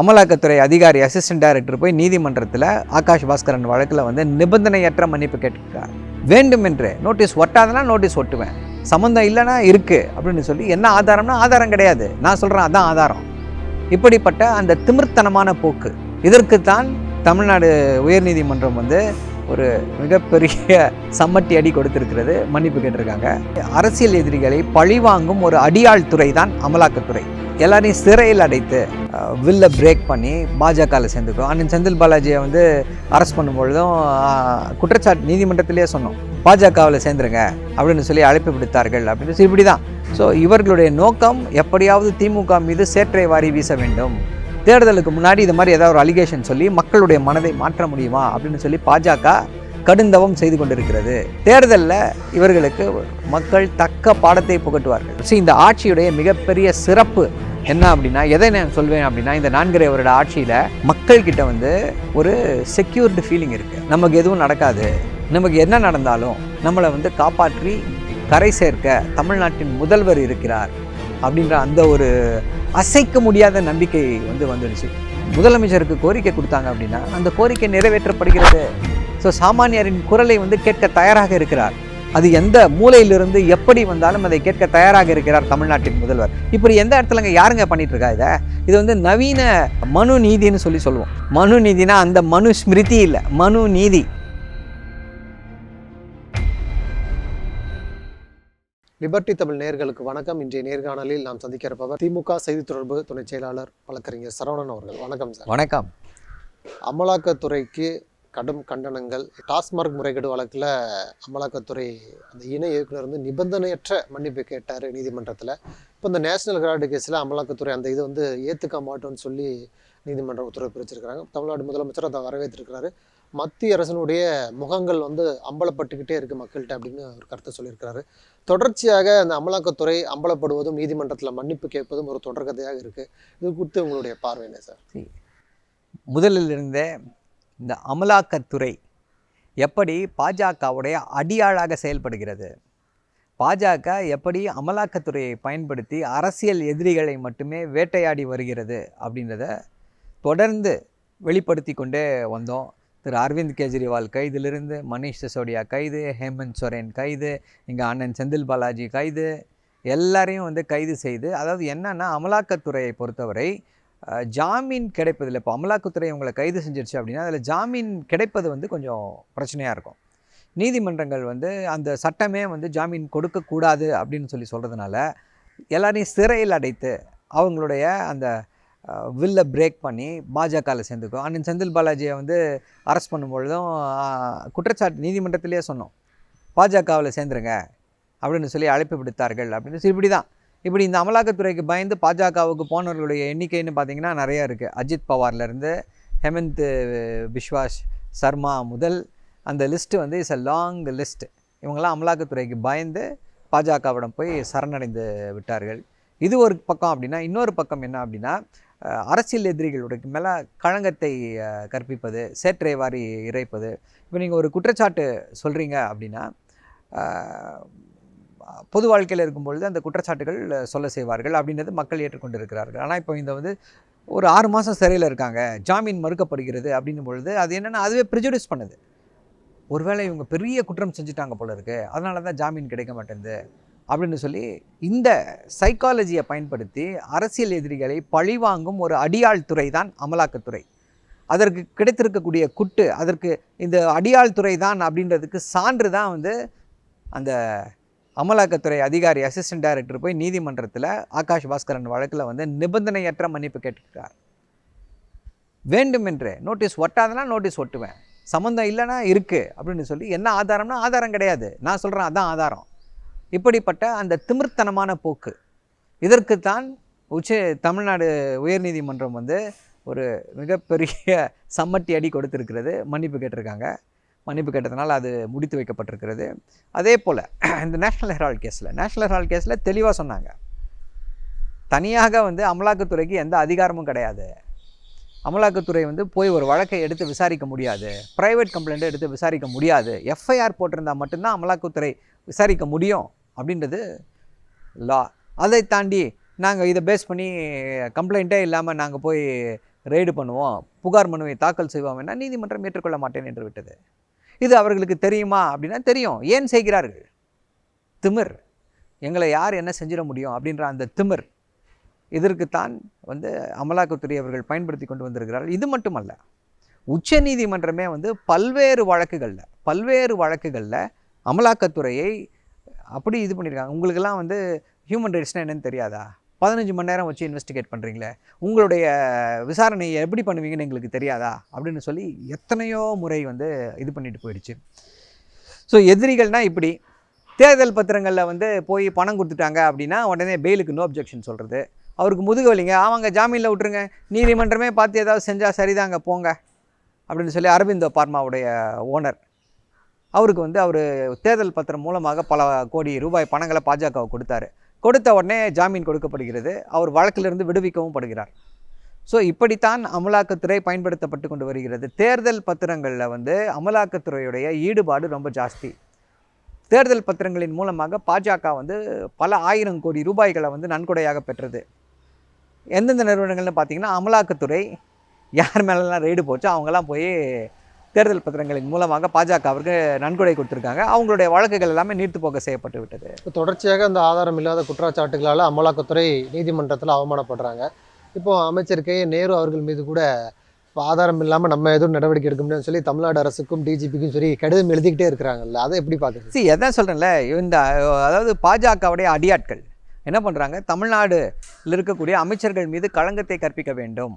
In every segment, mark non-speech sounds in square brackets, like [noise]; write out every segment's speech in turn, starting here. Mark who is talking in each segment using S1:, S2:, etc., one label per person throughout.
S1: அமலாக்கத்துறை அதிகாரி assistant director போய் நீதிமன்றத்தில் ஆகாஷ் பாஸ்கரன் வழக்கில் வந்து நிபந்தனையற்ற மன்னிப்பு கேட்டிருக்கார். வேண்டுமென்று நோட்டீஸ் ஒட்டாதனா நோட்டீஸ் ஒட்டுவேன். சம்மந்தம் இல்லைன்னா இருக்குது அப்படின்னு சொல்லி என்ன ஆதாரம்னா ஆதாரம் கிடையாது. நான் சொல்கிறேன் அதான் ஆதாரம். இப்படிப்பட்ட அந்த திமிர்த்தனமான போக்கு. இதற்குத்தான் தமிழ்நாடு உயர்நீதிமன்றம் வந்து ஒரு மிகப்பெரிய சம்மட்டி அடி கொடுத்திருக்கிறது. மன்னிப்பு கேட்டிருக்காங்க. அரசியல் எதிரிகளை பழிவாங்கும் ஒரு அடியாள் துறை தான் அமலாக்கத்துறை. எல்லாரையும் சிறையில் அடைத்து வில்ல பிரேக் பண்ணி பாஜகவில் சேர்ந்துக்கும் அண்ணன் செந்தில் பாலாஜியை வந்து அரெஸ்ட் பண்ணும்பொழுதும் குற்றச்சாட்டு நீதிமன்றத்திலேயே சொன்னோம். பாஜகவில் சேர்ந்துருங்க அப்படின்னு சொல்லி அழைப்பு விடுத்தார்கள் அப்படின்னு சொல்லி இப்படி தான் ஸோ இவர்களுடைய நோக்கம் எப்படியாவது திமுக மீது சேற்றை வாரி வீச வேண்டும். தேர்தலுக்கு முன்னாடி இது மாதிரி ஏதாவது ஒரு அலிகேஷன் சொல்லி மக்களுடைய மனதை மாற்ற முடியுமா அப்படின்னு சொல்லி பாஜக கடுந்தவம் செய்து கொண்டிருக்கிறது. தேர்தலில் இவர்களுக்கு மக்கள் தக்க பாடத்தை புகட்டுவார்கள். ஸோ இந்த ஆட்சியுடைய மிகப்பெரிய சிறப்பு என்ன அப்படின்னா எதை நான் சொல்வேன் அப்படின்னா இந்த நான்கரை வருட ஆட்சியில் மக்கள்கிட்ட வந்து ஒரு செக்யூர்டு ஃபீலிங் இருக்குது நமக்கு எதுவும் நடக்காது. நமக்கு என்ன நடந்தாலும் நம்மளை வந்து காப்பாற்றி கரை சேர்க்க தமிழ்நாட்டின் முதல்வர் இருக்கிறார் அப்படின்ற அந்த ஒரு அசைக்க முடியாத நம்பிக்கை வந்து வந்துடுச்சு. முதலமைச்சருக்கு கோரிக்கை கொடுத்தாங்க அப்படின்னா அந்த கோரிக்கை நிறைவேற்றப்படுகிறது. ஸோ சாமானியரின் குரலை வந்து கேட்க தயாராக இருக்கிறார். அது எந்த மூலையிலிருந்து எப்படி வந்தாலும் அதை கேட்க தயாராக இருக்கிறார் தமிழ்நாட்டின் முதல்வர். இப்படி எந்த இடத்துலங்க யாருங்க பண்ணிட்டு இருக்கா இதை? இது வந்து நவீன மனு நீதின்னு சொல்லி சொல்லுவோம். மனு நீதினா அந்த மனு ஸ்மிருதி இல்லை மனு நீதி.
S2: லிபர்டி தமிழ் நேயர்களுக்கு வணக்கம். இன்றைய நேர்காணலில் நாம் சந்திக்க இருப்பவர் திமுக செய்தி தொடர்பு துணை செயலாளர் வழக்கறிஞர் சரவணன் அவர்கள். வணக்கம் சார்.
S1: வணக்கம்.
S2: அமலாக்கத்துறைக்கு கடும் கண்டனங்கள். டாஸ்மார்க் முறைகேடு வழக்கில் அமலாக்கத்துறை அந்த இணை இயக்குனர் வந்து நிபந்தனையற்ற மன்னிப்பு கேட்டார் நீதிமன்றத்தில். இப்போ இந்த நேஷனல் ஹெரால்டு கேஸில் அமலாக்கத்துறை அந்த இது வந்து ஏற்றுக்க மாட்டோம்னு சொல்லி நீதிமன்ற உத்தரவு பிரிச்சிருக்கிறாங்க. தமிழ்நாடு முதலமைச்சர் அதை வரவேற்றிருக்கிறாரு. மத்திய அரசினுடைய முகங்கள் வந்து அம்பலப்பட்டுக்கிட்டே இருக்கு மக்கள்கிட்ட அப்படின்னு ஒரு கருத்தை சொல்லியிருக்கிறாரு. தொடர்ச்சியாக அந்த அமலாக்கத்துறை அம்பலப்படுவதும் நீதிமன்றத்தில் மன்னிப்பு கேட்பதும் ஒரு தொடர்கதையாக இருக்குது இது குறித்து உங்களுடைய பார்வை என்ன சார்?
S1: முதலில் இருந்தே இந்த அமலாக்கத்துறை எப்படி பாஜகவுடைய அடியாளாக செயல்படுகிறது? பாஜக எப்படி அமலாக்கத்துறையை பயன்படுத்தி அரசியல் எதிரிகளை மட்டுமே வேட்டையாடி வருகிறது அப்படின்றத தொடர்ந்து வெளிப்படுத்தி கொண்டே வந்தோம். திரு அரவிந்த் கெஜ்ரிவால் கைதிலிருந்து மனிஷ் சிசோடியா கைது ஹேமந்த் சோரன் கைது இங்கே அண்ணன் செந்தில் பாலாஜி கைது எல்லாரையும் வந்து கைது செய்து அதாவது என்னென்னா அமலாக்கத்துறையை பொறுத்தவரை ஜாமீன் கிடைப்பதில் இப்போ அமலாக்கத்துறை உங்களை கைது செஞ்சிருச்சு அப்படின்னா அதில் ஜாமீன் கிடைப்பது வந்து கொஞ்சம் பிரச்சனையாக இருக்கும். நீதிமன்றங்கள் வந்து அந்த சட்டமே வந்து ஜாமீன் கொடுக்கக்கூடாது அப்படின்னு சொல்லி சொல்கிறதுனால எல்லாரையும் சிறையில் அடைத்து அவங்களுடைய அந்த வில்ல பிரேக் பண்ணி பாஜகவில் சேர்ந்துக்கும். அண்ணன் செந்தில் பாலாஜியை வந்து அரெஸ்ட் பண்ணும்பொழுதும் குற்றச்சாட்டு நீதிமன்றத்திலேயே சொன்னோம். பாஜகவில் சேர்ந்துருங்க அப்படின்னு சொல்லி அழைப்பு விடுத்தார்கள் அப்படின்னு. சொல்லி இப்படி தான் இப்படி இந்த அமலாக்கத்துறைக்கு பயந்து பாஜகவுக்கு போனவர்களுடைய எண்ணிக்கைன்னு பார்த்தீங்கன்னா நிறைய இருக்குது அஜித் பவார்லேருந்து ஹெமந்த் பிஸ்வாஸ் சர்மா முதல் அந்த லிஸ்ட்டு வந்து இஸ் அ லாங் லிஸ்ட் இவங்கெல்லாம் அமலாக்கத்துறைக்கு பயந்து பாஜகவிடம் போய் சரணடைந்து விட்டார்கள். இது ஒரு பக்கம் அப்படின்னா இன்னொரு பக்கம் என்ன அப்படின்னா அரசியல் எதிரிகளுடைய மேலே களங்கத்தை கற்பிப்பது சேற்றை வாரி இறைப்பது. இப்போ நீங்கள் ஒரு குற்றச்சாட்டு சொல்கிறீங்க அப்படின்னா பொது வாழ்க்கையில் இருக்கும்பொழுது அந்த குற்றச்சாட்டுகள் சொல்ல செய்வார்கள் அப்படின்றது மக்கள் ஏற்றுக்கொண்டு இருக்கிறார்கள் ஆனால் இப்போ இந்த வந்து ஒரு ஆறு மாதம் சிறையில் இருக்காங்க ஜாமீன் மறுக்கப்படுகிறது அப்படின்னும் பொழுது அது என்னென்னா அதுவே ப்ரிஜுடியூஸ் பண்ணுது. ஒருவேளை இவங்க பெரிய குற்றம் செஞ்சுட்டாங்க போல இருக்கு அதனால தான் ஜாமீன் கிடைக்க மாட்டேங்குது அப்படின்னு சொல்லி இந்த சைக்காலஜியை பயன்படுத்தி அரசியல் எதிரிகளை பழிவாங்கும் ஒரு அடியாள் துறை தான் அமலாக்கத்துறை. அதற்கு கிடைத்திருக்கக்கூடிய குட்டு அதற்கு இந்த அடியாள் துறை தான் அப்படின்றதுக்கு சான்று தான் வந்து அந்த அமலாக்கத்துறை அதிகாரி அசிஸ்டன்ட் டைரக்டர் போய் நீதிமன்றத்தில் ஆகாஷ் பாஸ்கரன் வழக்கில் வந்து நிபந்தனையற்ற மன்னிப்பு கேட்டுக்கிறார் வேண்டுமென்று நோட்டீஸ் ஒட்டாதனா நோட்டீஸ் ஒட்டுவேன். சம்மந்தம் இல்லைன்னா இருக்குது அப்படின்னு சொல்லி என்ன ஆதாரம்னா ஆதாரம் கிடையாது. நான் சொல்கிறேன் அதான் ஆதாரம். இப்படிப்பட்ட அந்த திமிர்த்தனமான போக்கு. இதற்குத்தான் உச்ச தமிழ்நாடு உயர்நீதிமன்றம் வந்து ஒரு மிகப்பெரிய சம்மட்டி அடி கொடுத்துருக்கிறது. மன்னிப்பு கேட்டிருக்காங்க. மன்னிப்பு கேட்டதுனால் அது முடித்து வைக்கப்பட்டிருக்கிறது. அதே போல் [clears throat] இந்த நேஷ்னல் ஹெரால்ட் கேஸில் நேஷ்னல் ஹெரால்ட் கேஸில் தெளிவாக சொன்னாங்க. தனியாக வந்து அமலாக்கத்துறைக்கு எந்த அதிகாரமும் கிடையாது. அமலாக்கத்துறை வந்து போய் ஒரு வழக்கை எடுத்து விசாரிக்க முடியாது. ப்ரைவேட் கம்ப்ளைண்ட்டை எடுத்து விசாரிக்க முடியாது. எஃப்ஐஆர் போட்டிருந்தால் மட்டும்தான் அமலாக்கத்துறை விசாரிக்க முடியும் அப்படின்றது லா அதை தாண்டி நாங்கள் இதை பேஸ் பண்ணி கம்ப்ளைண்ட்டே இல்லாமல் நாங்கள் போய் ரெய்டு பண்ணுவோம் புகார் மனுவை தாக்கல் செய்வோம் என நீதிமன்றம் ஏற்றுக்கொள்ள மாட்டேன் என்று விட்டது. இது அவர்களுக்கு தெரியுமா அப்படின்னா தெரியும். ஏன் செய்கிறார்கள்? திமிர். எங்களை யார் என்ன செஞ்சிட முடியும் அப்படின்ற அந்த திமிர். இதற்குத்தான் வந்து அமலாக்கத்துறை அவர்கள் பயன்படுத்தி கொண்டு வந்திருக்கிறார்கள். இது மட்டுமல்ல உச்ச நீதிமன்றமே வந்து பல்வேறு வழக்குகளில் பல்வேறு வழக்குகளில் அமலாக்கத்துறையை அப்படி இது பண்ணியிருக்காங்க. உங்களுக்கெல்லாம் வந்து ஹியூமன் ரைட்ஸ்னால் என்னென்னு தெரியாதா? பதினஞ்சு மணி நேரம் வச்சு இன்வெஸ்டிகேட் பண்ணுறீங்களே உங்களுடைய விசாரணையை எப்படி பண்ணுவீங்கன்னு எங்களுக்கு தெரியாதா? அப்படின்னு சொல்லி எத்தனையோ முறை வந்து இது பண்ணிட்டு போயிடுச்சு. ஸோ எதிரிகள்னால் இப்படி. தேர்தல் பத்திரங்களில் வந்து போய் பணம் கொடுத்துட்டாங்க அப்படின்னா உடனே பெயிலுக்கு நோ அப்ஜெக்ஷன் சொல்கிறது அவருக்கு முதுகு வலிங்க ஆமாங்க ஜாமீனில் விட்டுருங்க. நீதிமன்றமே பார்த்து ஏதாவது செஞ்சால் சரிதாங்க போங்க. அப்படின்னு சொல்லி அரவிந்தோ பார்மாவுடைய ஓனர். அவருக்கு வந்து அவர் தேர்தல் பத்திரம் மூலமாக பல கோடி ரூபாய் பணங்களை பாஜகவை கொடுத்தாரு. கொடுத்த உடனே ஜாமீன் கொடுக்கப்படுகிறது. அவர் வழக்கிலிருந்து விடுவிக்கவும் படுகிறார். ஸோ இப்படித்தான் அமலாக்கத்துறை பயன்படுத்தப்பட்டு கொண்டு வருகிறது. தேர்தல் பத்திரங்களில் வந்து அமலாக்கத்துறையுடைய ஈடுபாடு ரொம்ப ஜாஸ்தி. தேர்தல் பத்திரங்களின் மூலமாக பாஜக வந்து பல ஆயிரம் கோடி ரூபாய்களை வந்து நன்கொடையாக பெற்றது. எந்தெந்த நிறுவனங்கள்னு பார்த்தீங்கன்னா அமலாக்கத்துறை யார் மேலெல்லாம் ரெய்டு போச்சோ அவங்கெல்லாம் போய் தேர்தல் பத்திரங்களின் மூலமாக பாஜகவிற்கு நன்கொடை கொடுத்துருக்காங்க. அவங்களுடைய வழக்குகள் எல்லாமே நீர்த்து போக செய்யப்பட்டு விட்டது.
S2: தொடர்ச்சியாக அந்த ஆதாரம் இல்லாத குற்றச்சாட்டுகளால் அமலாக்கத்துறை நீதிமன்றத்தில் அவமானப்படுறாங்க. இப்போ அமைச்சர் கே. நேரு அவர்கள் மீது கூட இப்போ ஆதாரம் இல்லாமல் நம்ம எதுவும் நடவடிக்கை எடுக்க முடியும்னு சொல்லி தமிழ்நாடு அரசுக்கும் டிஜிபிக்கும் சரி கடிதம் எழுதிக்கிட்டே இருக்கிறாங்கல்ல அதை எப்படி பார்க்குறது
S1: சி எதான் சொல்கிறேன்ல இந்த அதாவது பாஜகவுடைய அடியாட்கள் என்ன பண்ணுறாங்க தமிழ்நாடுல இருக்கக்கூடிய அமைச்சர்கள் மீது களங்கத்தை கற்பிக்க வேண்டும்.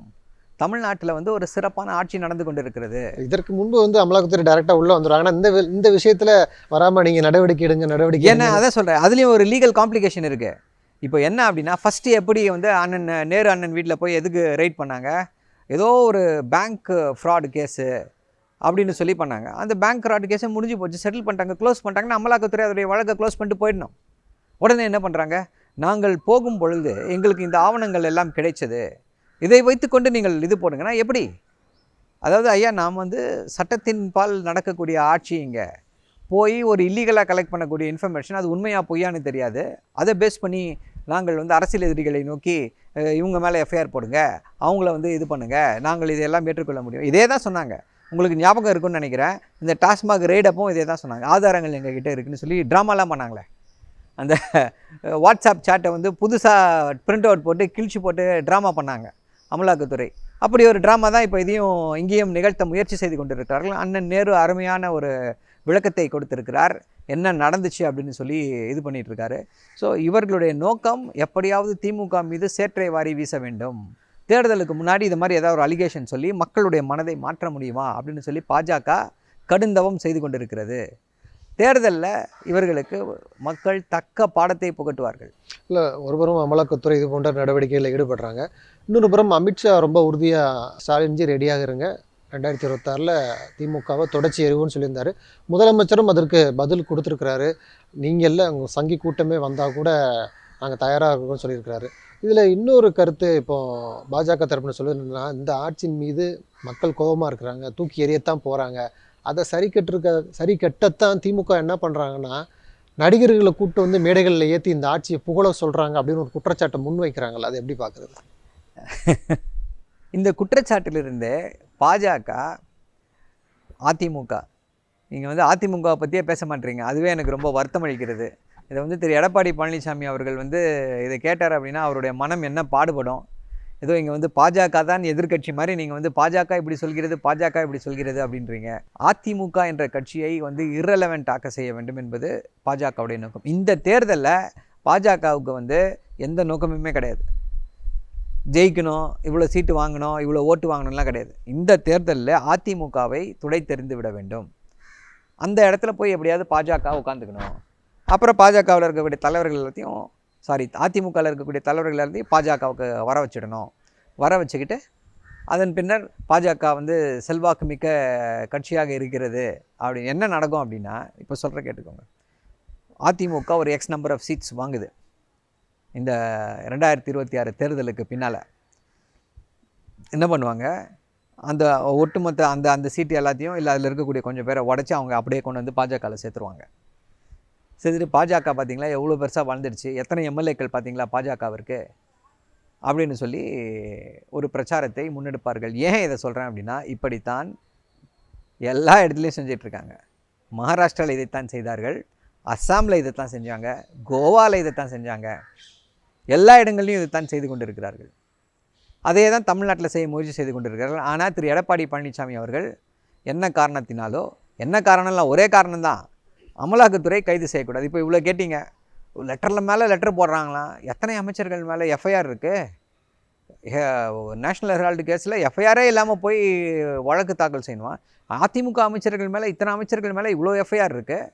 S1: தமிழ்நாட்டில் வந்து ஒரு சிறப்பான ஆட்சி நடந்து கொண்டு இருக்கிறது
S2: இதற்கு முன்பு வந்து அமலாக்கத்துறை டைரெக்டாக உள்ளே வந்துடுறாங்க ஆனால் இந்த இந்த விஷயத்தில் வராமல் நீங்கள் நடவடிக்கை எடுங்க நடவடிக்கை
S1: ஏன்னா. அதான் சொல்கிறேன் அதுலேயும் ஒரு லீகல் காம்ப்ளிகேஷன் இருக்குது இப்போ என்ன அப்படின்னா ஃபஸ்ட்டு எப்படி வந்து அண்ணன் நேரு அண்ணன் வீட்டில் போய் எதுக்கு ரைட் பண்ணாங்க? ஏதோ ஒரு பேங்க் ஃப்ராடு கேஸு அப்படின்னு சொல்லி பண்ணாங்க. அந்த பேங்க் ஃப்ராட் கேஸை முடிஞ்சு போச்சு. செட்டில் பண்ணிட்டாங்க க்ளோஸ் பண்ணிட்டாங்கன்னா அமலாக்கத்துறை அதோடைய வழக்கை க்ளோஸ் பண்ணிட்டு போயிடணும். உடனே என்ன பண்ணுறாங்க நாங்கள் போகும் பொழுது எங்களுக்கு இந்த ஆவணங்கள் எல்லாம் கிடைச்சது. இதை வைத்துக்கொண்டு நீங்கள் இது போடுங்கன்னா எப்படி? அதாவது ஐயா நாம் வந்து சட்டத்தின் பால் நடக்கக்கூடிய ஆட்சி இங்கே. போய் ஒரு இல்லீகலாக கலெக்ட் பண்ணக்கூடிய இன்ஃபர்மேஷன் அது உண்மையாக பொய்யான்னு தெரியாது. அதை பேஸ் பண்ணி நாங்கள் வந்து அரசியல் எதிரிகளை நோக்கி இவங்க மேலே எஃப்ஐஆர் போடுங்க. அவங்கள வந்து இது பண்ணுங்கள் நாங்கள் இதையெல்லாம் ஏற்றுக்கொள்ள முடியும். இதே தான் சொன்னாங்க. உங்களுக்கு ஞாபகம் இருக்குன்னு நினைக்கிறேன். இந்த டாஸ்மாக் ரெய்டப்பும் இதே தான் சொன்னாங்க. ஆதாரங்கள் எங்கள் கிட்ட இருக்குன்னு சொல்லி ட்ராமாலாம் பண்ணாங்களே. அந்த வாட்ஸ்அப் சேட்டை வந்து புதுசாக பிரிண்ட் அவுட் போட்டு கிழிச்சு போட்டு ட்ராமா பண்ணாங்க. அமலாக்கத்துறை. அப்படி ஒரு ட்ராமா தான் இப்போ இதையும் இங்கேயும் நிகழ்த்த முயற்சி செய்து கொண்டிருக்கிறார்கள். அண்ணன் நேரு அருமையான ஒரு விளக்கத்தை கொடுத்திருக்கிறார். என்ன நடந்துச்சு அப்படின்னு சொல்லி இது பண்ணிகிட்ருக்காரு ஸோ இவர்களுடைய நோக்கம் எப்படியாவது திமுக மீது சேற்றை வாரி வீச வேண்டும். தேர்தலுக்கு முன்னாடி இது மாதிரி ஏதாவது ஒரு அலிகேஷன் சொல்லி மக்களுடைய மனதை மாற்ற முடியுமா அப்படின்னு சொல்லி பாஜக கடுந்தவம் செய்து கொண்டிருக்கிறது. தேர்தலில் இவர்களுக்கு மக்கள் தக்க பாடத்தை புகட்டுவார்கள்.
S2: இல்லை ஒருபுறம் அமலாக்கத்துறை இது போன்ற நடவடிக்கைகளில் ஈடுபடுறாங்க. இன்னொரு புறம் அமித்ஷா ரொம்ப உறுதியாக ஸ்டாலின்ஜி ரெடியாக இருங்க. ரெண்டாயிரத்தி இருபத்தாறில் திமுகவை தொடர்ச்சி எறிவுன்னு சொல்லியிருந்தாரு. முதலமைச்சரும் அதற்கு பதில் கொடுத்துருக்கிறாரு. நீங்கள் இல்லை உங்கள் சங்கி கூட்டமே வந்தால் கூட நாங்கள் தயாராக இருக்கோம்னு சொல்லியிருக்கிறாரு. இதில் இன்னொரு கருத்து இப்போ பாஜக தரப்புன்னு சொல்லுன்னா இந்த ஆட்சியின் மீது மக்கள் கோபமாக இருக்கிறாங்க. தூக்கி எறியத்தான் போகிறாங்க அதை சரி கட்டிருக்க சரி கட்டத்தான் திமுக என்ன பண்ணுறாங்கன்னா நடிகர்களை கூப்பிட்டு வந்து மேடைகளில் ஏற்றி இந்த ஆட்சியை புகழ சொல்கிறாங்க அப்படின்னு ஒரு குற்றச்சாட்டை முன்வைக்கிறாங்களா அதை எப்படி பார்க்குறது?
S1: இந்த குற்றச்சாட்டிலிருந்து பாஜக அதிமுக நீங்கள் வந்து அதிமுகவை பற்றியே பேச மாட்டீங்க. அதுவே எனக்கு ரொம்ப வருத்தம் அளிக்கிறது. இதை வந்து திரு. எடப்பாடி பழனிசாமி அவர்கள் வந்து இதை கேட்டார் அப்படின்னா அவருடைய மனம் என்ன பாடுபடும்? ஏதோ இங்கே வந்து பாஜக தான் எதிர்க்கட்சி மாதிரி நீங்கள் வந்து பாஜக இப்படி சொல்கிறது பாஜக இப்படி சொல்கிறது அப்படின்றீங்க. அதிமுக என்ற கட்சியை வந்து இரலவெண்ட் ஆக்க செய்ய வேண்டும் என்பது பாஜகவுடைய நோக்கம். இந்த தேர்தலில் பாஜகவுக்கு வந்து எந்த நோக்கமுமே கிடையாது. ஜெயிக்கணும் இவ்வளோ சீட்டு வாங்கணும் இவ்வளோ ஓட்டு வாங்கணும்லாம் கிடையாது. இந்த தேர்தலில் அதிமுகவை துடை தெரிந்து விட வேண்டும். அந்த இடத்துல போய் எப்படியாவது பாஜக உட்காந்துக்கணும் அப்புறம் பாஜகவில் இருக்கக்கூடிய தலைவர்கள் எல்லாத்தையும் சாரி அதிமுகவில் இருக்கக்கூடிய தலைவர்கள் எல்லாத்தையும் பாஜகவுக்கு வர வச்சிடணும். வர வச்சுக்கிட்டு அதன் பின்னர் பாஜக வந்து செல்வாக்கு மிக்க கட்சியாக இருக்கிறது. அப்படி என்ன நடக்கும் அப்படின்னா இப்போ சொல்கிற கேட்டுக்கோங்க. அதிமுக ஒரு எக்ஸ் நம்பர் ஆஃப் சீட்ஸ் வாங்குது. இந்த ரெண்டாயிரத்தி இருபத்தி ஆறு தேர்தலுக்கு பின்னால். என்ன பண்ணுவாங்க? அந்த ஒட்டுமொத்த அந்த அந்த சீட்டு எல்லாத்தையும் இல்லை அதில் இருக்கக்கூடிய கொஞ்சம் பேரை உடச்சி அவங்க அப்படியே கொண்டு வந்து பாஜகவில் சேர்த்துருவாங்க. சரி பாஜக பார்த்தீங்களா எவ்வளோ பெருசாக வளர்ந்துடுச்சு எத்தனை எம்எல்ஏக்கள் பார்த்தீங்களா பாஜகவிற்கு? அப்படின்னு சொல்லி ஒரு பிரச்சாரத்தை முன்னெடுப்பார்கள். ஏன் இதை சொல்கிறேன் அப்படின்னா இப்படித்தான் எல்லா இடத்துலையும் செஞ்சிட்ருக்காங்க. மகாராஷ்டிராவில் இதைத்தான் செய்தார்கள். அஸ்ஸாமில் இதைத்தான் செஞ்சாங்க. கோவாவில் இதைத்தான் செஞ்சாங்க. எல்லா இடங்கள்லையும் இதைத்தான் செய்து கொண்டிருக்கிறார்கள். அதே தான் தமிழ்நாட்டில் செய்ய முயற்சி செய்து கொண்டிருக்கிறார்கள். ஆனால் திரு. எடப்பாடி பழனிசாமி அவர்கள் என்ன காரணத்தினாலோ என்ன காரணம்லாம் ஒரே காரணம்தான். அமலாக்கத்துறை கைது செய்யக்கூடாது. இப்போ இவ்வளோ கேட்டீங்க. லெட்டரில் மேலே லெட்டர் போடுறாங்களாம் எத்தனை அமைச்சர்கள் மேலே எஃப்ஐஆர் இருக்குது நேஷ்னல் ஹெரால்டு கேஸில் எஃப்ஐஆரே இல்லாமல் போய் வழக்கு தாக்கல் செய்யணுமா? அதிமுக அமைச்சர்கள் மேலே இத்தனை அமைச்சர்கள் மேலே இவ்வளோ எஃப்ஐஆர் இருக்குது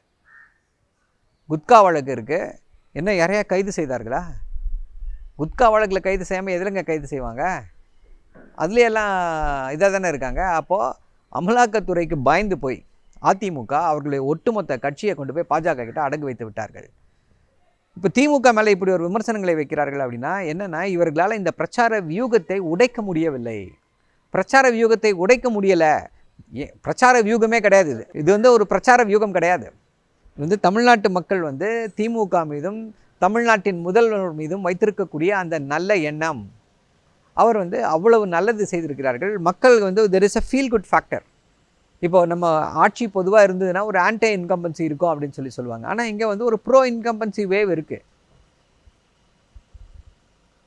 S1: குட்கா வழக்கு இருக்குது என்ன யாரையா கைது செய்தார்களா? குட்கா வழக்கில் கைது செய்யாமல் எதிலங்க கைது செய்வாங்க? அதுலேயெல்லாம் இதாக தானே இருக்காங்க. அப்போது அமலாக்கத்துறைக்கு பயந்து போய் அதிமுக அவர்களுடைய ஒட்டுமொத்த கட்சியை கொண்டு போய் பாஜக கிட்ட அடகு வைத்து விட்டார்கள். இப்போ திமுக மேலே இப்படி ஒரு விமர்சனங்களை வைக்கிறார்கள் அப்படின்னா என்னென்னா இவர்களால் இந்த பிரச்சார வியூகத்தை உடைக்க முடியவில்லை. பிரச்சார வியூகத்தை உடைக்க முடியலை. பிரச்சார வியூகமே கிடையாது. இது இது வந்து ஒரு பிரச்சார வியூகம் கிடையாது. இது வந்து தமிழ்நாட்டு மக்கள் வந்து திமுக மீதும் தமிழ்நாட்டின் முதல்வர் மீதும் வைத்திருக்கக்கூடிய அந்த நல்ல எண்ணம். அவர் வந்து அவ்வளவு நல்லது செய்திருக்கிறார்கள். மக்கள் வந்து there is a feel good factor இப்போ நம்ம ஆட்சி பொதுவாக இருந்ததுன்னா ஒரு ஆன்டி இன்கம்பன்சி இருக்கும் அப்படின்னு சொல்லி சொல்லுவாங்க. ஆனால் இங்கே வந்து ஒரு ப்ரோ இன்கம்பன்சி வேவ் இருக்குது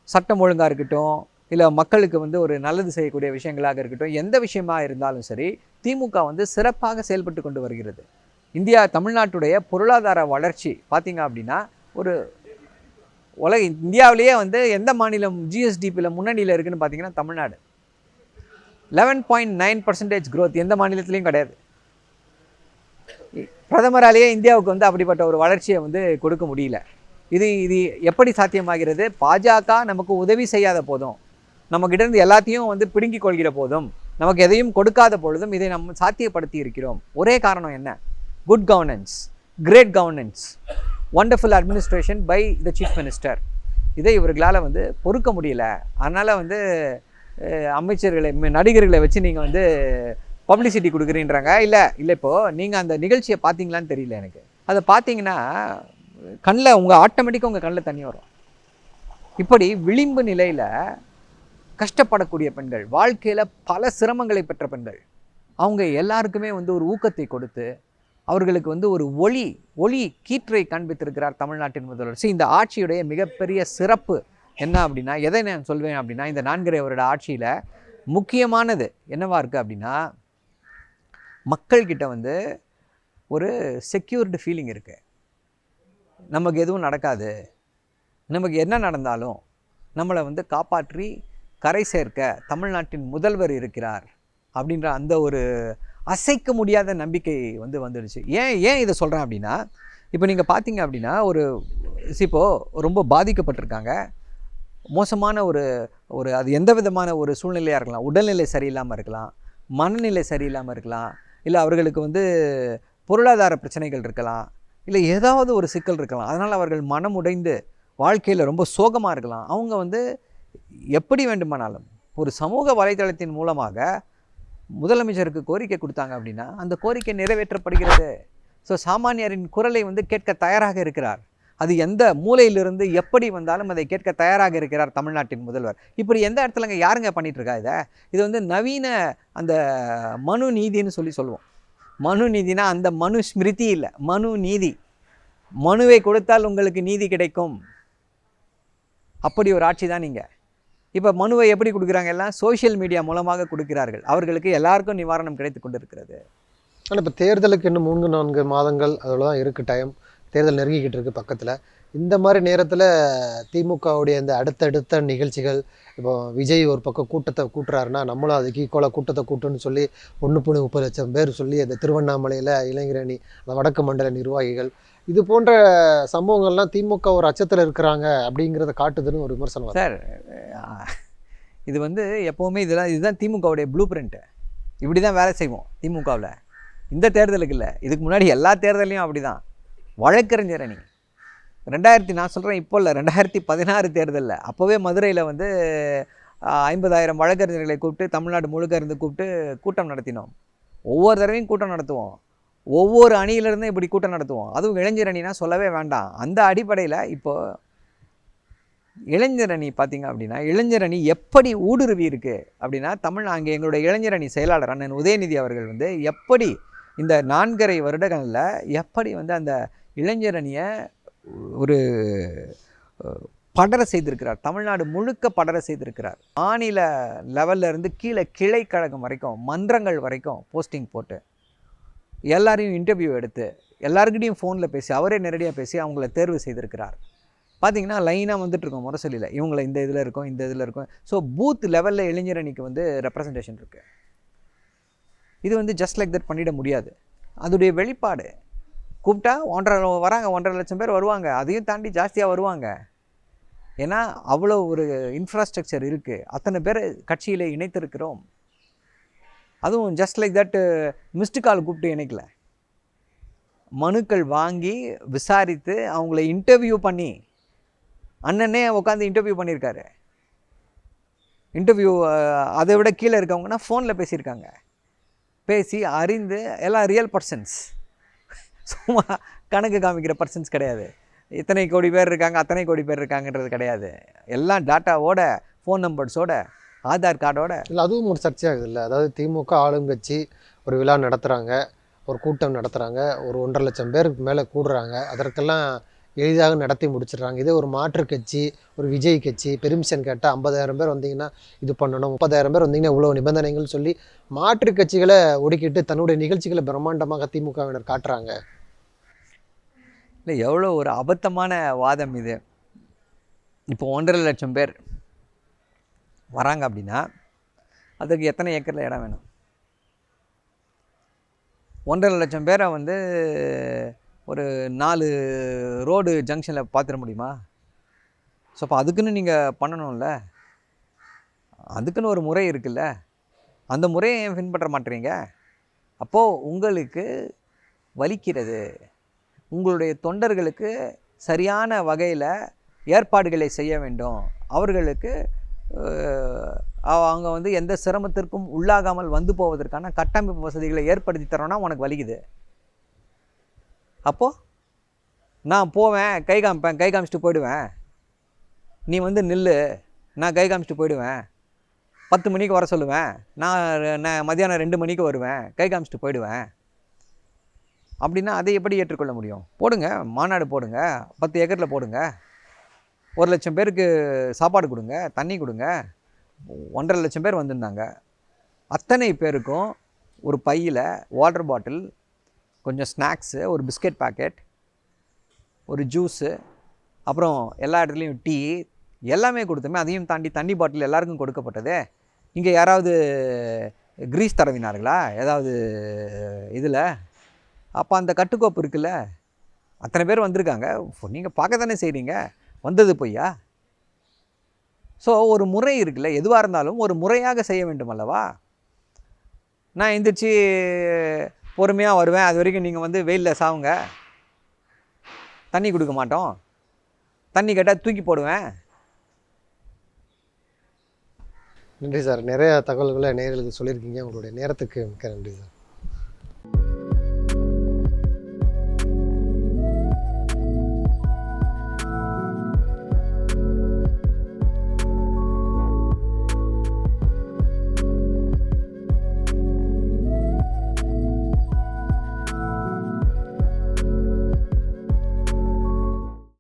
S1: சட்டம் ஒழுங்காக இருக்கட்டும் இல்லை மக்களுக்கு வந்து ஒரு நல்லது செய்யக்கூடிய விஷயங்களாக இருக்கட்டும் எந்த விஷயமா இருந்தாலும் சரி திமுக வந்து சிறப்பாக செயல்பட்டு கொண்டு வருகிறது. இந்தியா தமிழ்நாட்டுடைய பொருளாதார வளர்ச்சி பார்த்தீங்க அப்படின்னா ஒரு உலக இந்தியாவிலேயே வந்து எந்த மாநிலம் ஜிஎஸ்டிபியில் முன்னணியில் இருக்குதுன்னு பார்த்தீங்கன்னா Tamil Nadu. Eleven point nine percentage growth எந்த மாநிலத்திலையும் கிடையாது. பிரதமராலேயே இந்தியாவுக்கு வந்து அப்படிப்பட்ட ஒரு வளர்ச்சியை வந்து கொடுக்க முடியல. இது இது எப்படி சாத்தியமாகிறது? பாஜக நமக்கு உதவி செய்யாத போதும் நம்மக்கிட்ட இருந்து எல்லாத்தையும் வந்து பிடுங்கிக் கொள்கிற போதும் நமக்கு எதையும் கொடுக்காத பொழுதும் இதை நம்ம சாத்தியப்படுத்தி இருக்கிறோம். ஒரே காரணம் என்ன? Good governance great governance wonderful administration by the chief minister இதை இவர்களால் வந்து பொறுக்க முடியல. அதனால் வந்து அமைச்சர்களை நடிகர்களை வச்சு நீங்கள் வந்து பப்ளிசிட்டி கொடுக்குறீன்றாங்க. இல்லை இல்லை இப்போது நீங்கள் அந்த நிகழ்ச்சியை பார்த்தீங்களான்னு தெரியல எனக்கு. அதை பார்த்தீங்கன்னா கண்ணில் உங்கள் ஆட்டோமேட்டிக்காக உங்கள் கண்ணில் தண்ணி வரும். இப்படி விளிம்பு நிலையில் கஷ்டப்படக்கூடிய பெண்கள் வாழ்க்கையில் பல சிரமங்களை பெற்ற பெண்கள் அவங்க எல்லாருக்குமே வந்து ஒரு ஊக்கத்தை கொடுத்து அவர்களுக்கு வந்து ஒரு ஒளி ஒளி கீற்றை காண்பித்திருக்கிறார் தமிழ்நாட்டின் முதல்வர். இந்த ஆட்சியுடைய மிகப்பெரிய சிறப்பு என்ன அப்படின்னா எதை நான் சொல்வேன் அப்படின்னா இந்த நான்கரை வருட ஆட்சியில் முக்கியமானது என்னவா இருக்குது அப்படின்னா மக்கள்கிட்ட வந்து ஒரு செக்யூர்டு ஃபீலிங் இருக்குது நமக்கு எதுவும் நடக்காது. நமக்கு என்ன நடந்தாலும் நம்மளை வந்து காப்பாற்றி கரை சேர்க்க தமிழ்நாட்டின் முதல்வர் இருக்கிறார் அப்படின்ற அந்த ஒரு அசைக்க முடியாத நம்பிக்கை வந்து வந்துடுச்சு. ஏன் ஏன் இதை சொல்கிறேன் அப்படின்னா இப்போ நீங்கள் பார்த்தீங்க அப்படின்னா ஒரு இப்போது ரொம்ப பாதிக்கப்பட்டிருக்காங்க. மோசமான ஒரு ஒரு அது எந்த விதமான ஒரு சூழ்நிலையாக இருக்கலாம். உடல்நிலை சரியில்லாமல் இருக்கலாம். மனநிலை சரியில்லாமல் இருக்கலாம். இல்லை அவர்களுக்கு வந்து பொருளாதார பிரச்சனைகள் இருக்கலாம். இல்லை ஏதாவது ஒரு சிக்கல் இருக்கலாம். அதனால் அவர்கள் மனம் உடைந்து வாழ்க்கையில் ரொம்ப சோகமாக இருக்கலாம். அவங்க வந்து எப்படி வேண்டுமானாலும் ஒரு சமூக வலைதளத்தின் மூலமாக முதலமைச்சருக்கு கோரிக்கை கொடுத்தாங்க அப்படின்னா அந்த கோரிக்கை நிறைவேற்றப்படுகிறது. ஸோ சாமானியரின் குரலை வந்து கேட்க தயாராக இருக்கிறார். அது எந்த மூலையிலிருந்து எப்படி வந்தாலும் அதை கேட்க தயாராக இருக்கிறார் தமிழ்நாட்டின் முதல்வர். இப்படி எந்த இடத்துலங்க யாருங்க பண்ணிகிட்ருக்கா இதை? இது வந்து நவீன அந்த மனு நீதின்னு சொல்லி சொல்லுவோம். மனு நீதினா அந்த மனு ஸ்மிருதி இல்லை மனு நீதி. மனுவை கொடுத்தால் உங்களுக்கு நீதி கிடைக்கும். அப்படி ஒரு ஆட்சி தான் நீங்கள் இப்போ மனுவை எப்படி கொடுக்குறாங்க எல்லாம்? சோஷியல் மீடியா மூலமாக கொடுக்கிறார்கள். அவர்களுக்கு எல்லாருக்கும் நிவாரணம் கிடைத்து கொண்டிருக்கிறது.
S2: ஆனால் இப்போ தேர்தலுக்கு இன்னும் மூணு நான்கு மாதங்கள் அதில் தான் இருக்குது டைம் தேர்தல் நெருங்கிக்கிட்டு இருக்கு பக்கத்தில். இந்த மாதிரி நேரத்தில் திமுகவுடைய இந்த அடுத்தடுத்த நிகழ்ச்சிகள் இப்போ விஜய் ஒரு பக்கம் கூட்டத்தை கூட்டுறாருன்னா நம்மளும் அதுக்கு ஈக்குவலாக கூட்டத்தை கூட்டுன்னு சொல்லி ஒன்று புள்ளி முப்பது லட்சம் பேர் சொல்லி அந்த திருவண்ணாமலையில் இளைஞரணி அந்த வடக்கு மண்டல நிர்வாகிகள் இது போன்ற சம்பவங்கள்லாம் திமுக ஒரு அச்சத்தில் இருக்கிறாங்க அப்படிங்கிறத காட்டுதுன்னு ஒரு விமர்சனம்
S1: சார் இது வந்து எப்போவுமே இதெல்லாம் இதுதான் திமுகவுடைய ப்ளூ பிரிண்ட்டு இப்படி தான் வேலை செய்வோம் திமுகவில். இந்த தேர்தலுக்கு இல்லை. இதுக்கு முன்னாடி எல்லா தேர்தலையும் அப்படி தான் வழக்கறிஞர் அணி. ரெண்டாயிரத்தி நான் சொல்கிறேன் இப்போ இல்லை ரெண்டாயிரத்தி பதினாறு தேர்தலில். அப்போவே மதுரையில் வந்து ஐம்பதாயிரம் வழக்கறிஞர்களை கூப்பிட்டு தமிழ்நாடு முழுக்க இருந்து கூப்பிட்டு கூட்டம் நடத்தினோம். ஒவ்வொரு தடவையும் கூட்டம் நடத்துவோம். ஒவ்வொரு அணியிலேருந்தும் இப்படி கூட்டம் நடத்துவோம். அதுவும் இளைஞர் அணினா சொல்லவே வேண்டாம். அந்த அடிப்படையில் இப்போ அணி பார்த்தீங்க அப்படின்னா இளைஞர் அணி எப்படி ஊடுருவி இருக்குது அப்படின்னா தமிழ் அங்கே எங்களுடைய அணி செயலாளர் அண்ணன் உதயநிதி அவர்கள் வந்து எப்படி இந்த நான்கரை வருடங்களில் எப்படி வந்து அந்த இளைஞரணியை ஒரு படர செய்திருக்கிறார். தமிழ்நாடு முழுக்க படர செய்திருக்கிறார். மாநில லெவல்லேருந்து கீழே கிளை கழகம் வரைக்கும் மன்றங்கள் வரைக்கும் போஸ்டிங் போட்டு எல்லாரையும் இன்டர்வியூ எடுத்து எல்லாருக்கிட்டையும் ஃபோனில் பேசி அவரே நேரடியாக பேசி அவங்கள தேர்வு செய்திருக்கிறார். பார்த்தீங்கன்னா லைனாக வந்துட்டுருக்கோம் முரசொலியில். இவங்கள இந்த இதில் இருக்கும் இந்த இதில் இருக்கும். ஸோ பூத் லெவலில் இளைஞரணிக்கு வந்து ரெப்ரசன்டேஷன் இருக்குது இது வந்து ஜஸ்ட் லைக் தட் பண்ணிட முடியாது. அதோடைய வெளிப்பாடு கூப்பிட்டா ஒன்றரை வராங்க ஒன்றரை லட்சம் பேர் வருவாங்க. அதையும் தாண்டி ஜாஸ்தியாக வருவாங்க. ஏன்னா அவ்வளோ ஒரு இன்ஃப்ராஸ்ட்ரக்சர் இருக்குது அத்தனை பேர் கட்சியில் இணைத்திருக்கிறோம். அதுவும் just like that missed call கூப்பிட்டு இணைக்கல. மனுக்கள் வாங்கி விசாரித்து அவங்கள இன்டர்வியூ பண்ணி அண்ணனே உட்காந்து இன்டர்வியூ பண்ணியிருக்காரு இன்டர்வியூ அதை விட கீழே இருக்கவங்கன்னா ஃபோனில் பேசியிருக்காங்க. பேசி அறிந்து எல்லாம் ரியல் பர்சன்ஸ் சும்மா கணக்கு காமிக்கிற பர்சன்ஸ் கிடையாது. இத்தனை கோடி பேர் இருக்காங்க அத்தனை கோடி பேர் இருக்காங்கன்றது கிடையாது. எல்லாம் டாட்டாவோட ஃபோன் நம்பர்ஸோட ஆதார் கார்டோட
S2: இல்லை அதுவும் ஒரு சர்ச்சையாகுது இல்லை. அதாவது திமுக ஆளுங்கட்சி ஒரு விழா நடத்துகிறாங்க ஒரு கூட்டம் நடத்துகிறாங்க ஒரு ஒன்றரை லட்சம் பேருக்கு மேலே கூடுறாங்க. அதற்கெல்லாம் எளிதாக நடத்தி முடிச்சிடுறாங்க. இதே ஒரு மாற்றுக் கட்சி ஒரு விஜய் கட்சி பெர்மிஷன் கேட்டால் ஐம்பதாயிரம் பேர் வந்தீங்கன்னா இது பண்ணணும். முப்பதாயிரம் பேர் வந்தீங்கன்னா இவ்வளோ நிபந்தனைகள் சொல்லி மாற்றுக் கட்சிகளை ஒடுக்கிட்டு தன்னுடைய நிகழ்ச்சிகளை பிரம்மாண்டமாக திமுகவினர் காட்டுறாங்க.
S1: இல்லை எவ்வளோ ஒரு அபத்தமான வாதம் இது. இப்போ ஒன்றரை லட்சம் பேர் வராங்க அப்படின்னா அதுக்கு எத்தனை ஏக்கரில் இடம் வேணும்? ஒன்றரை லட்சம் பேரை வந்து ஒரு நாலு ரோடு ஜங்ஷனில் பார்த்துட முடியுமா? ஸோ அப்போ அதுக்குன்னு நீங்கள் பண்ணணும்ல. அதுக்குன்னு ஒரு முறை இருக்குல்ல. அந்த முறையை ஏன் பின்பற்ற மாட்டேறீங்க? அப்போது உங்களுக்கு வலிக்கிறது. உங்களுடைய தொண்டர்களுக்கு சரியான வகையில் ஏற்பாடுகளை செய்ய வேண்டும். அவர்களுக்கு அவங்க வந்து எந்த சிரமத்திற்கும் உள்ளாகாமல் வந்து போவதற்கான கட்டமைப்பு வசதிகளை ஏற்படுத்தி தரோன்னா உனக்கு வலிக்குது. அப்போது நான் போவேன் கை காமிப்பேன் கை காமிச்சிட்டு போயிடுவேன். நீ வந்து நில்லு நான் கை காமிச்சிட்டு போயிடுவேன். பத்து மணிக்கு வர சொல்லுவேன். நான் நான் மதியானம் ரெண்டு மணிக்கு வருவேன் கை காமிச்சிட்டு போயிடுவேன். அப்படின்னா அதை எப்படி ஏற்றுக்கொள்ள முடியும்? போடுங்க மாநாடு போடுங்க பத்து ஏக்கரில் போடுங்க. ஒரு லட்சம் பேருக்கு சாப்பாடு கொடுங்க தண்ணி கொடுங்க. ஒன்றரை லட்சம் பேர் வந்திருந்தாங்க. அத்தனை பேருக்கும் ஒரு பையில் வாட்டர் பாட்டில் கொஞ்சம் ஸ்நாக்ஸு ஒரு பிஸ்கெட் பாக்கெட் ஒரு ஜூஸு அப்புறம் எல்லா இடத்துலையும் டீ எல்லாமே கொடுத்தோமே அதையும் தாண்டி தண்ணி பாட்டில் எல்லாருக்கும் கொடுக்கப்பட்டதே. இங்கே யாராவது கிரீஸ் தடவினார்களா? ஏதாவது இதில்? அப்போ அந்த கட்டுக்கோப்பு இருக்குல்ல? அத்தனை பேர் வந்திருக்காங்க. நீங்கள் பார்க்க தானே செய்கிறீங்க வந்தது பொய்யா? ஸோ ஒரு முறை இருக்குல்ல எதுவாக இருந்தாலும் ஒரு முறையாக செய்ய வேண்டும் அல்லவா நான் எந்திரிச்சு பொறுமையாக வருவேன். அது வரைக்கும் நீங்கள் வந்து வெயிலில் சாவுங்க. தண்ணி கொடுக்க மாட்டோம். தண்ணி கேட்டால் தூக்கி போடுவேன்.
S2: நன்றி சார். நிறைய தகவல்களை நேர்களுக்கு சொல்லியிருக்கீங்க. உங்களுடைய நேரத்துக்கு மிக்க நன்றி சார்.